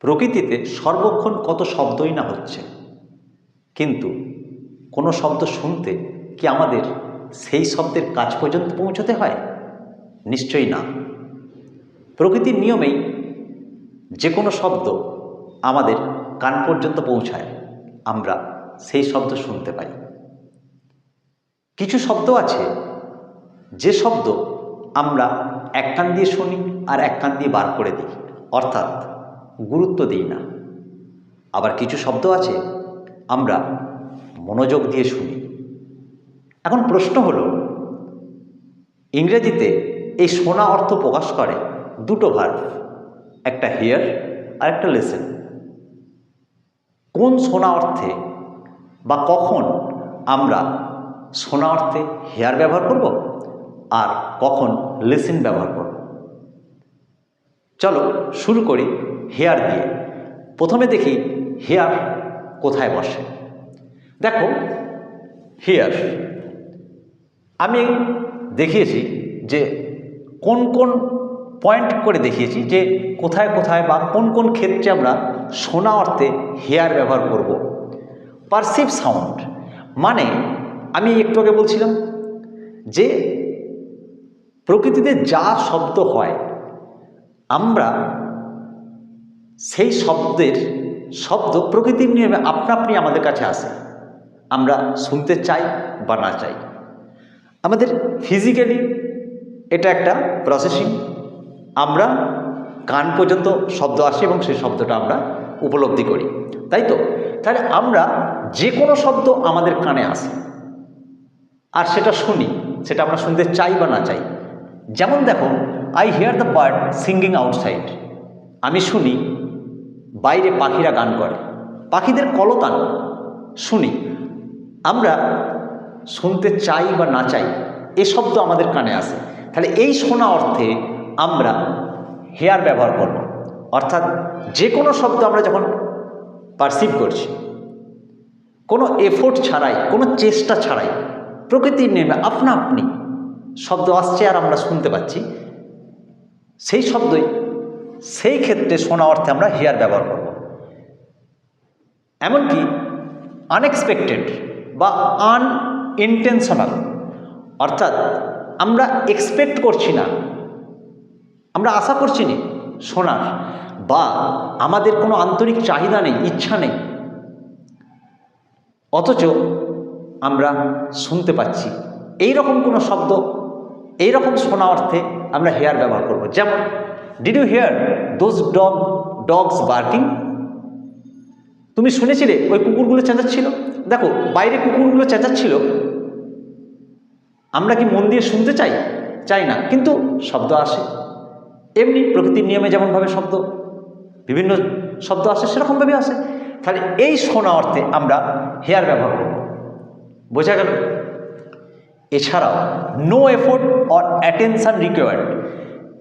প্রকৃতিতে সর্বক্ষণ কত শব্দই না হচ্ছে। কিন্তু কোনো শব্দ শুনতে কি আমাদের সেই শব্দের কাজ পর্যন্ত পৌঁছতে হয়? নিশ্চয়ই না। প্রকৃতির নিয়মেই যে কোনো শব্দ আমাদের কান পর্যন্ত পৌঁছায়, আমরা সেই শব্দ শুনতে পাই। কিছু শব্দ আছে, যে শব্দ আমরা এক কান দিয়ে শুনি আর এক কান দিয়ে বার করে দিই। অর্থাৎ গুরুত্ব দিই না। আবার কিছু শব্দ আছে, আমরা মনোযোগ দিয়ে শুনি। এখন প্রশ্ন হলো, ইংরেজিতে এই শোনা অর্থ প্রকাশ করে দুটো ভার্ব একটা হিয়ার আর একটা লেসেন কোন শোনা অর্থে বা কখন আমরা শোনা অর্থে হেয়ার ব্যবহার করব আর কখন লিসেন ব্যবহার করব? চলো শুরু করি। হেয়ার দিয়ে। প্রথমে দেখি হেয়ার কোথায় বসে? দেখো, হেয়ার। আমি দেখিয়েছি যে কোন কোন পয়েন্ট করে দেখিয়েছি যে কোথায় কোথায় বা কোন কোন ক্ষেত্রে আমরা শোনা অর্থে হেয়ার ব্যবহার করব। পারসিভ সাউন্ড মানে আমি একটু আগে বলছিলাম যে প্রকৃতিতে যা শব্দ হয়, আমরা সেই শব্দের শব্দ প্রকৃতির নিয়মে আপনা আপনি আমাদের কাছে আসে। আমরা শুনতে চাই বা না চাই। আমাদের ফিজিক্যালি এটা একটা প্রসেসিং আমরা কান পর্যন্ত শব্দ আসে এবং সেই শব্দটা আমরা উপলব্ধি করি। তাই তো? তাহলে আমরা যে কোনো শব্দ আমাদের কানে আসে। আর সেটা শুনি, সেটা আমরা শুনতে চাই বা না চাই। যেমন দেখো I hear the bird singing outside আমি শুনি বাইরে পাখিরা গান করে। পাখিদের কলতান। শুনি, আমরা শুনতে চাই বা না চাই, এ শব্দ আমাদের কানে আসে। তাহলে এই শোনা অর্থে আমরা হেয়ার ব্যবহার করব। অর্থাৎ যে কোনো শব্দ আমরা যখন পারসিভ করছি, কোনো এফোর্ট ছাড়াই, কোনো চেষ্টা ছাড়াই, প্রকৃতির নেমে আপনা আপনি শব্দ আসছে আর আমরা শুনতে পাচ্ছি, সেই শব্দই সেই ক্ষেত্রে শোনা অর্থে আমরা হেয়ার ব্যবহার করব। এমনকি আনএক্সপেক্টেড বা আনইনটেনশনাল অর্থাৎ আমরা এক্সপেক্ট করছি না, আমরা আশা করছি না শোনার বা আমাদের কোনো আন্তরিক চাহিদা নেই, ইচ্ছা নেই। অথচ আমরা শুনতে পাচ্ছি এই রকম কোনো শব্দ এই রকম শোনা অর্থে আমরা হেয়ার ব্যবহার করব। যেমন did you hear those dog dogs barking তুমি শুনেছিলে ওই কুকুরগুলো চেঁচাচ্ছিল? দেখো, বাইরে কুকুরগুলো চেঁচাচ্ছিল। আমরা কি মন দিয়ে শুনতে চাই? চাই না, কিন্তু শব্দ আসে। এমনি প্রকৃতির নিয়মে যেমনভাবে শব্দ, বিভিন্ন শব্দ আসে সেরকমভাবে আসে। তাহলে এই শোনা অর্থে আমরা হেয়ার ব্যবহার করব। বোঝা গেল? এছাড়াও no effort or attention required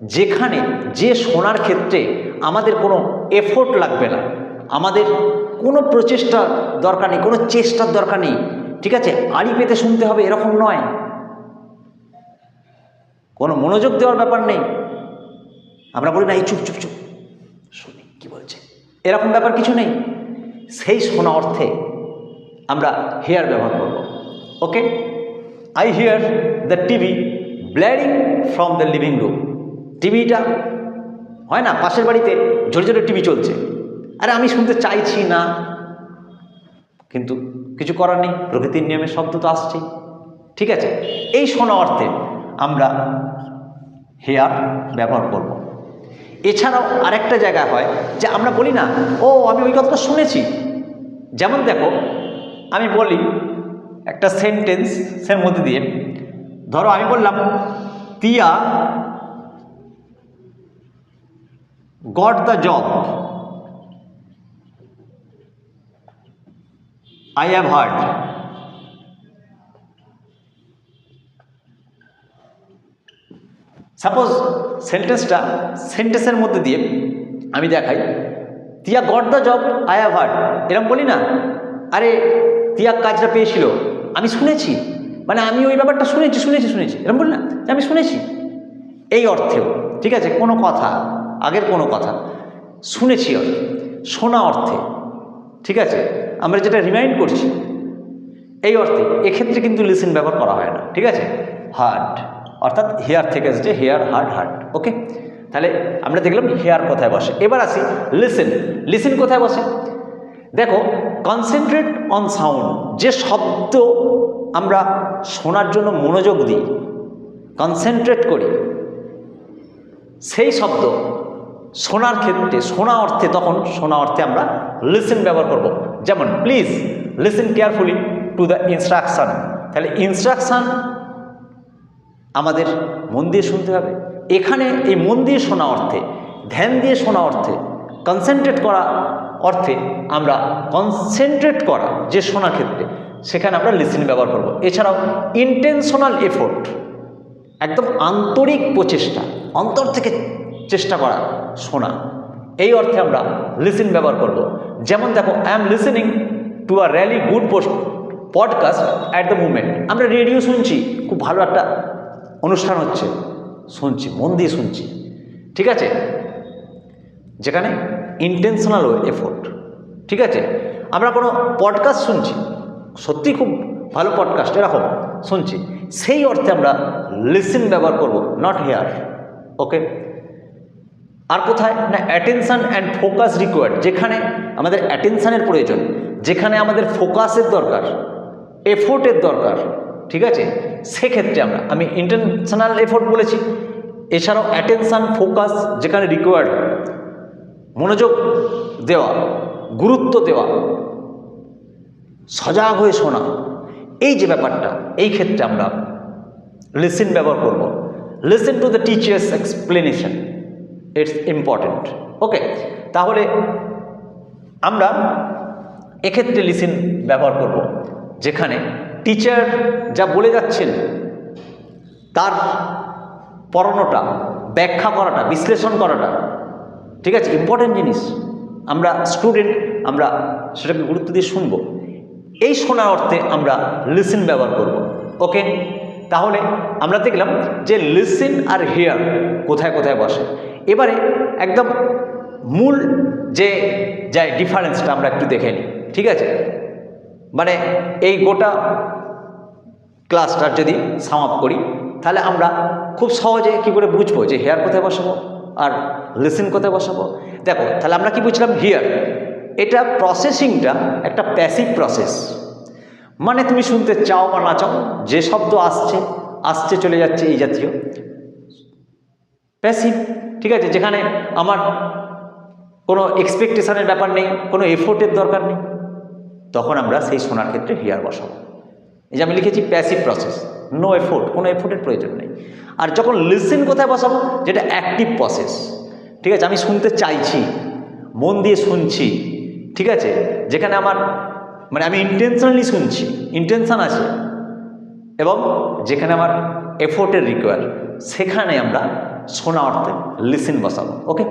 যেখানে যে শোনার ক্ষেত্রে আমাদের কোনো এফোর্ট লাগবে না, আমাদের কোনো প্রচেষ্টার দরকার নেই, কোনো চেষ্টার দরকার নেই, ঠিক আছে? আড়ি পেতে শুনতে হবে, এরকম নয়। কোনো মনোযোগ দেওয়ার ব্যাপার নেই। আমরা বলি, না, এই চুপ চুপ চুপ। শুনি, কি বলছে? এরকম ব্যাপার কিছু নেই। সেই শোনা অর্থে আমরা হেয়ার ব্যবহার করব। Okay I hear the TV blaring from the living room টিভিটা, হয় না? পাশের বাড়িতে জোরে জোরে টিভি চলছে। আরে আমি শুনতে চাইছি না। কিন্তু কিছু করার নেই, প্রকৃতির নিয়মে শব্দ তো আসছেই। ঠিক আছে, এই শোনা অর্থে আমরা হেয়ার ব্যবহার করব। এছাড়াও আরেকটা জায়গা হয় যে আমরা বলি না, ও, আমি ওই কথাটা শুনেছি। যেমন দেখো, আমি বলি একটা সেন্টেন্সের মধ্যে দিয়ে, ধরো আমি বললাম, Tiya got the job. I have heard suppose সেন্টেন্সটা সেন্টেন্সের মধ্যে দিয়ে আমি দেখাই। Tiya got the job I have heard এরকম বলি না? আরে, তিয়া কাজটা পেয়েছিল। আমি শুনেছি। মানে আমি ওই ব্যাপারটা শুনেছি শুনেছি শুনেছি। এরকম বলি না? আমি শুনেছি। এই অর্থেও, ঠিক আছে? কোনো কথা। আগের কোনো কথা। শুনেছি অর্থে, শোনা অর্থে, ঠিক আছে? আমরা যেটা রিমাইন্ড করছি, এই অর্থে, এক্ষেত্রে কিন্তু লিসেন ব্যবহার করা হয় না, ঠিক আছে? হার্ট অর্থাৎ হেয়ার থেকে এসেছে হেয়ার হার্ড হার্ট ওকে তাহলে আমরা দেখলাম হেয়ার কোথায় বসে। এবার আসি লিসেন লিসেন কোথায় বসে? দেখো কনসেন্ট্রেট অন সাউন্ড যে শব্দ আমরা শোনার জন্য মনোযোগ দিই কনসেন্ট্রেট করি, সেই শব্দ শোনার ক্ষেত্রে শোনা অর্থে, তখন শোনা অর্থে আমরা লিসেন ব্যবহার করব। যেমন please listen carefully to the instruction তাহলে ইনস্ট্রাকশান আমাদের মন দিয়ে শুনতে হবে। এখানে এই মন দিয়ে শোনা অর্থে, ধ্যান দিয়ে শোনা অর্থে কনসেন্ট্রেট করা অর্থে আমরা কনসেন্ট্রেট করা যে শোনার ক্ষেত্রে, সেখানে আমরা লিসেন ব্যবহার করব। এছাড়াও ইন্টেনশনাল এফোর্ট একদম আন্তরিক প্রচেষ্টা, অন্তর থেকে চেষ্টা করা, শোনা। এই অর্থে আমরা লিসেন ব্যবহার করব। যেমন দেখো I am listening to a really good post podcast at the moment আমরা রেডিও শুনছি, খুব ভালো একটা অনুষ্ঠান হচ্ছে, শুনছি, মন দিয়ে শুনছি। ঠিক আছে? যেখানে ইন্টেনশনাল এফোর্ট ঠিক আছে? আমরা কোনো পডকাস্ট শুনছি, সত্যি খুব ভালো পডকাস্ট এরকম, শুনছি। সেই অর্থে আমরা লিসেন ব্যবহার করব নট হেয়ার ওকে আর কোথায়? না অ্যাটেনশান অ্যান্ড ফোকাস রিকোয়ার্ড যেখানে আমাদের অ্যাটেনশানের প্রয়োজন, যেখানে আমাদের ফোকাসের দরকার এফোর্টের দরকার, ঠিক আছে? সেক্ষেত্রে আমরা, আমি ইন্টারন্যাশনাল এফোর্ট বলেছি। এছাড়াও অ্যাটেনশান ফোকাস যেখানে রিকোয়ার্ড মনোযোগ দেওয়া, গুরুত্ব দেওয়া, সজাগ হয়ে শোনা, এই যে ব্যাপারটা, এই ক্ষেত্রে আমরা লিসেন ব্যবহার করব। Listen to the teacher's explanation it's important okay তাহলে আমরা এক্ষেত্রে লিসেন ব্যবহার করব, যেখানে টিচার যা বলে যাচ্ছেন, তার পড়ানোটা, ব্যাখ্যা করাটা, বিশ্লেষণ করাটা, ঠিক আছে ইম্পর্ট্যান্ট জিনিস। আমরা স্টুডেন্ট আমরা সেটাকে গুরুত্ব দিয়ে শুনব। এই শোনার অর্থে আমরা লিসেন ব্যবহার করব। ওকে তাহলে আমরা দেখলাম যে লিসেন আর হেয়ার কোথায় কোথায় বসে। এবারে একদম মূল যে যে ডিফারেন্সটা আমরা একটু দেখে নিই, ঠিক আছে? মানে এই গোটা ক্লাসটার যদি সাম আপ করি, তাহলে আমরা খুব সহজে কি করে বুঝব যে হেয়ার কোথায় বসাবো আর লিসেন কোথায় বসাবো? দেখো, তাহলে আমরা কি বুঝলাম? হিয়ার এটা প্রসেসিংটা একটা প্যাসিভ প্রসেস মানে তুমি শুনতে চাও বা না চাও, যে শব্দ আসছে আসছে, চলে যাচ্ছে এই জাতীয়। প্যাসিভ ঠিক আছে, যেখানে আমার কোনো এক্সপেকটেশনের ব্যাপার নেই, কোনো এফোর্টের দরকার নেই। তখন আমরা সেই শোনার ক্ষেত্রে হেয়ার বসাবো। এই যে আমি লিখেছি প্যাসিভ প্রসেস নো এফোর্ট কোনো এফোর্টের প্রয়োজন নেই। আর যখন লিসেন কোথায় বসাবো? যেটা অ্যাক্টিভ প্রসেস ঠিক আছে, আমি শুনতে চাইছি, মন দিয়ে শুনছি, ঠিক আছে, যেখানে আমার মানে আমি ইন্টেনশনালি শুনছি ইন্টেনশন আছে। এবং যেখানে আমার এফোর্টের রিকোয়ার সেখানে আমরা শোনা অর্থে লিসেন বসাবো ওকে